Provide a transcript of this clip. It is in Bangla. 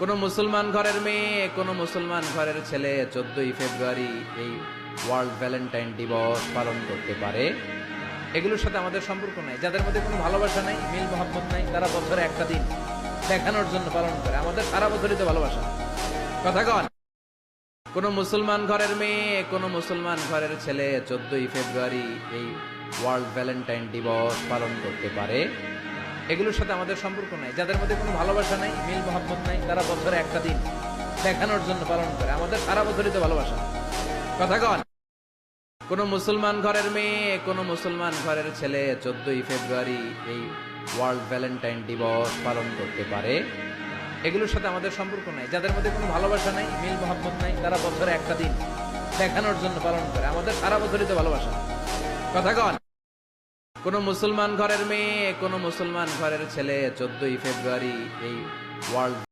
কোন মুসলমান ঘরের মেয়ে, কোন মুসলমান ঘরের ছেলে চোদ্দই ফেব্রুয়ারি এই ওয়ার্ল্ড ভ্যালেন্টাইন দিবস পালন করতে পারে। এগুলোর সাথে আমাদের সম্পর্ক নাই। যাদের মধ্যে কোনো ভালোবাসা নাই, মিল মহব্বত নাই, তারা বছরে একটা দিন দেখানোর জন্য পালন করে। আমাদের সারা বছরই তো ভালোবাসা। কথা কন। কোন মুসলমান ঘরের মেয়ে, কোন মুসলমান ঘরের ছেলে চোদ্দই ফেব্রুয়ারি এই ওয়ার্ল্ড ভ্যালেন্টাইন দিবস পালন করতে পারে। এগুলোর সাথে আমাদের সম্পর্ক নাই। যাদের মধ্যে কোনো ভালোবাসা নাই, মিল, মহব্বত নাই, তারা বছরে একটা দিন দেখানোর জন্য পালন করে। আমাদের সারা বছরই তো ভালোবাসা। কথা কন। কোন মুসলমান ঘরের মেয়ে, কোন মুসলমান ঘরের ছেলে চোদ্দই ফেব্রুয়ারি এই ওয়ার্ল্ড ভ্যালেন্টাইন দিবস পালন করতে পারে। এগুলোর সাথে আমাদের সম্পর্ক নাই। যাদের মধ্যে কোনো ভালোবাসা নাই, মিল, মহব্বত নাই, তারা বছরে একটা দিন দেখানোর জন্য পালন করে। আমাদের সারা বছরই তো ভালোবাসা। কথা কন। কোন মুসলমান ঘরের মেয়ে কোন মুসলমান ঘরের ছেলে চোদ্দই ফেব্রুয়ারি এই ওয়ার্ল্ড